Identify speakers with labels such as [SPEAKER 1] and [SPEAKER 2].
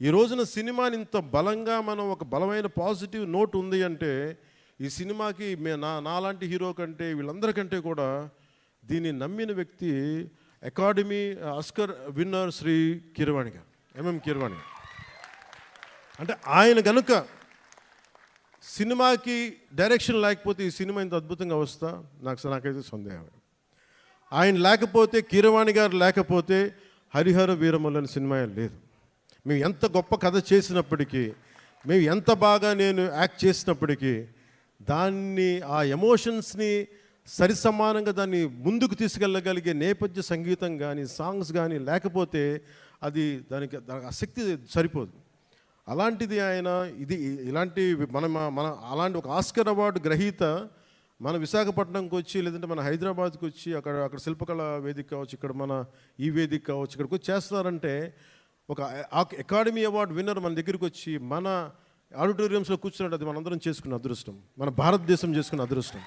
[SPEAKER 1] ఈ రోజున సినిమాని ఇంత బలంగా మనం ఒక బలమైన పాజిటివ్ నోట్ ఉంది అంటే ఈ సినిమాకి మే నా నాలాంటి హీరో కంటే వీళ్ళందరికంటే కూడా దీన్ని నమ్మిన వ్యక్తి academy Oscar winner Shri Keeravani garu MM Keeravani గారు. అంటే ఆయన గనుక సినిమాకి డైరెక్షన్ లేకపోతే ఈ సినిమా ఇంత అద్భుతంగా వస్తా? నాకు నాకైతే సందేహం ఆయన లేకపోతే కీరవాణి గారు లేకపోతే హరిహర వీరములు అనే సినిమా లేదు. మేము ఎంత గొప్ప కథ చేసినప్పటికీ మేము ఎంత బాగా నేను యాక్ట్ చేసినప్పటికీ దాన్ని ఆ ఎమోషన్స్ని సరిసమానంగా దాన్ని ముందుకు తీసుకెళ్ళగలిగే నేపథ్య సంగీతం కానీ సాంగ్స్ కానీ లేకపోతే అది దానికి దానికి ఆసక్తి సరిపోదు. అలాంటిది ఆయన ఇది ఇలాంటి మన మన అలాంటి ఒక ఆస్కర్ అవార్డు గ్రహీత మన విశాఖపట్నంకి వచ్చి లేదంటే మన హైదరాబాద్కి వచ్చి అక్కడ అక్కడ శిల్పకళ వేదిక కావచ్చు ఇక్కడ మన ఈ వేదిక కావచ్చు ఇక్కడికి వచ్చి చేస్తున్నారంటే ఒక అకాడమీ అవార్డు విన్నర్ మన దగ్గరికి వచ్చి మన ఆడిటోరియంస్లో కూర్చున్నట్టు అది మనందరం చేసుకున్న అదృష్టం. మన భారతదేశం చేసుకున్న అదృష్టం.